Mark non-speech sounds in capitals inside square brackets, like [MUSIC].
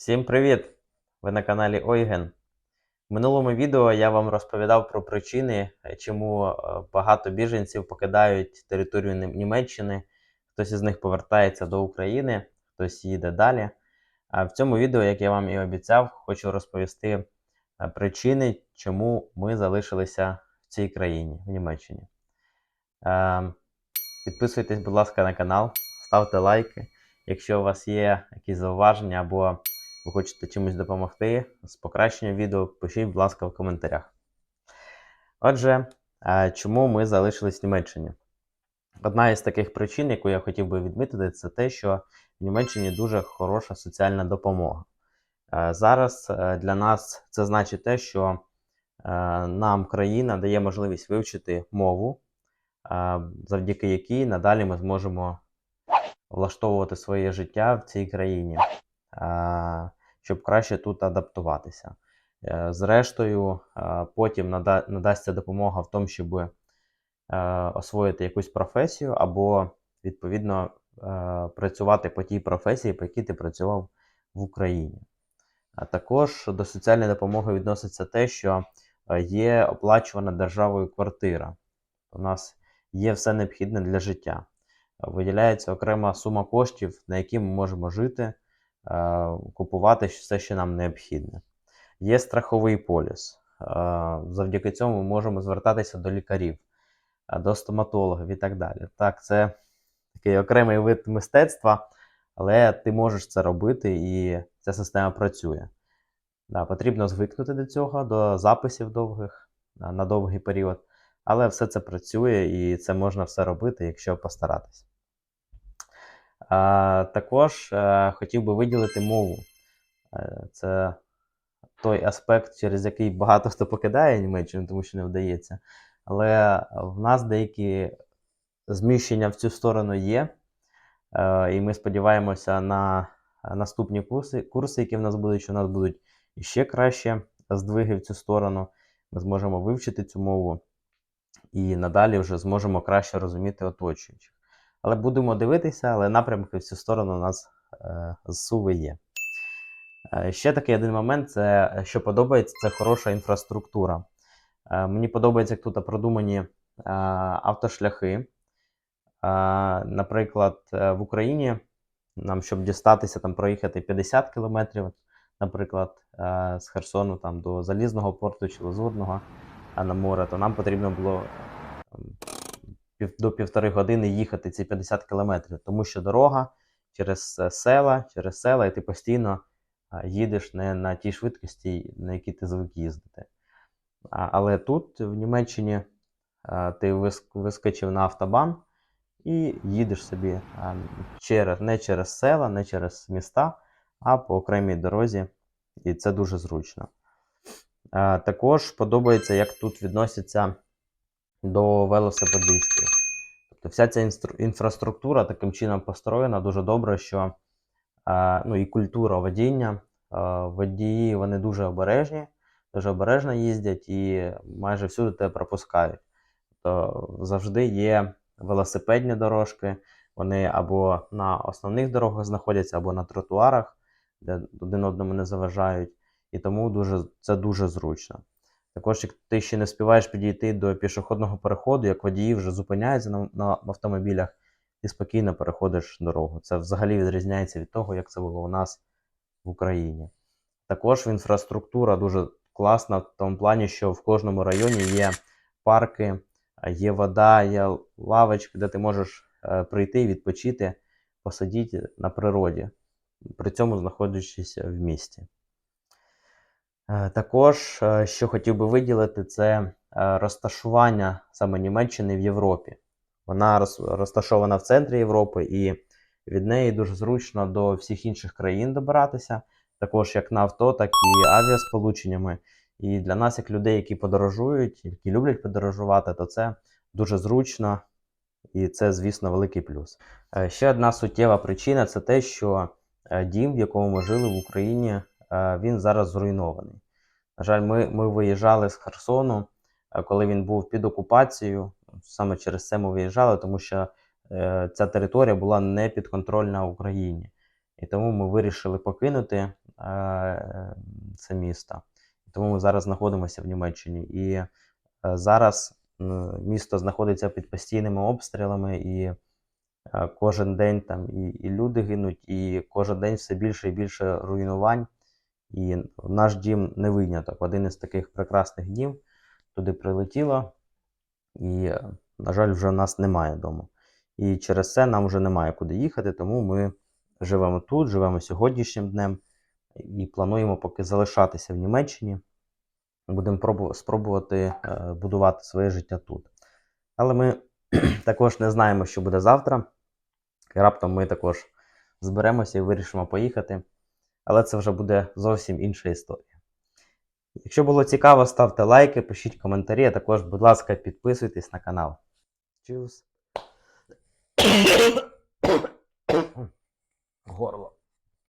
Всім привіт! Ви на каналі Ойген. В минулому відео я вам розповідав про причини, е, чому е, багато біженців покидають територію Німеччини. Хтось із них повертається до України, хтось їде далі. А в цьому відео, як я вам і обіцяв, хочу розповісти е, причини, чому ми залишилися в цій країні, в Німеччині. Підписуйтесь, будь ласка, на канал, ставте лайки. Якщо у вас є якісь зауваження або ви хочете чимось допомогти з покращенням відео, пишіть, будь ласка, в коментарях. Отже, чому ми залишились в Німеччині? Одна із таких причин, яку я хотів би відмітити, це те, що в Німеччині дуже хороша соціальна допомога. Е, Зараз е, для нас це значить те, що е, нам країна дає можливість вивчити мову, е, завдяки якій надалі ми зможемо влаштовувати своє життя в цій країні, е, щоб краще тут адаптуватися. Е, Зрештою, е, потім нада- надасться допомога в тому, щоб е, освоїти якусь професію, або, відповідно, е, працювати по тій професії, по якій ти працював в Україні. А також до соціальної допомоги відноситься те, що е, є оплачувана державою квартира. У нас є все необхідне для життя виділяється окрема сума коштів, на які ми можемо жити, е, купувати все, що нам необхідне. Є страховий поліс. Е, Завдяки цьому ми можемо звертатися до лікарів, е, до стоматологів і так далі. Так, це такий окремий вид мистецтва, але ти можеш це робити і ця система працює. Да, потрібно звикнути до цього, до записів довгих е, на довгий період. Але все це працює і це можна все робити, якщо постаратись. Також е, хотів би виділити мову. Е, це той аспект, через який багато хто покидає Німеччину, тому що не вдається. Але в нас деякі зміщення в цю сторону є. Е, і ми сподіваємося на наступні курси, курси, які в нас будуть, що у нас будуть іще краще здвиги в цю сторону. Ми зможемо вивчити цю мову і надалі вже зможемо краще розуміти оточуючих. Але будемо дивитися, але напрямки в цю сторону у нас е, зсуви є. Е, ще такий один момент, це е, що подобається, це хороша інфраструктура. Е, мені подобається, як тут продумані е, автошляхи. Е, наприклад, е, в Україні нам, щоб дістатися, там, проїхати 50 кілометрів, наприклад, е, з Херсону там, до Залізного порту чи Лазурного а на море, то нам потрібно було до півтори години їхати ці 50 кілометрів, тому що дорога через е, села, через села, і ти постійно їдеш не на тій швидкості, на якій ти звик їздити. Але тут, в Німеччині, ти вискочив на автобан і їдеш собі через, не через села, не через міста, а по окремій дорозі, і це дуже зручно. Е, Також подобається, як тут відносяться до велосипедистів. Тобто вся ця інфраструктура таким чином построєна дуже добре, що е, ну, і культура водіння. е, Водії вони дуже обережні, дуже обережно їздять і майже всюди тебе пропускають. Тобто завжди є велосипедні дорожки, вони або на основних дорогах знаходяться, або на тротуарах, де один одному не заважають і тому дуже, це дуже зручно. Також, як ти ще не співаєш підійти до пішохідного переходу, як водії вже зупиняються на, на автомобілях і спокійно переходиш дорогу. Це взагалі відрізняється від того, як це було у нас в Україні. Також інфраструктура дуже класна в тому плані, що в кожному районі є парки, є вода, є лавочки, де ти можеш е, прийти, відпочити, посидіти на природі, при цьому знаходячись в місті. Е, Також, е, що хотів би виділити, це е, розташування саме Німеччини в Європі. Вона розташована в центрі Європи, і від неї дуже зручно до всіх інших країн добиратися, також як на авто, так і авіасполученнями. І для нас, як людей, які подорожують, які люблять подорожувати, то це дуже зручно, і це, звісно, великий плюс. Ще одна суттєва причина це те, що дім, в якому ми жили в Україні, він зараз зруйнований. На жаль, ми, ми виїжджали з Херсону, е, коли він був під окупацією. Саме через це ми виїжджали, тому що е, ця територія була не підконтрольна Україні. І тому ми вирішили покинути. е, це місто. Тому ми зараз знаходимося в Німеччині. І е, зараз м, місто знаходиться під постійними обстрілами, і е, кожен день там і, і люди гинуть, і кожен день все більше і більше руйнувань. І наш дім не виняток. Один із таких прекрасних днів туди прилетіло, і, на жаль, вже нас немає вдома. І через це нам вже немає куди їхати, тому ми живемо тут, живемо сьогоднішнім днем і плануємо поки залишатися в Німеччині. Будемо спробувати е, будувати своє життя тут. Але ми [CLEARS THROAT] також не знаємо, що буде завтра. І раптом ми також зберемося і вирішимо поїхати. Але це вже буде зовсім інша історія. Якщо було цікаво, ставте лайки, пишіть коментарі, а також, будь ласка, підписуйтесь на канал. Чус. Горло.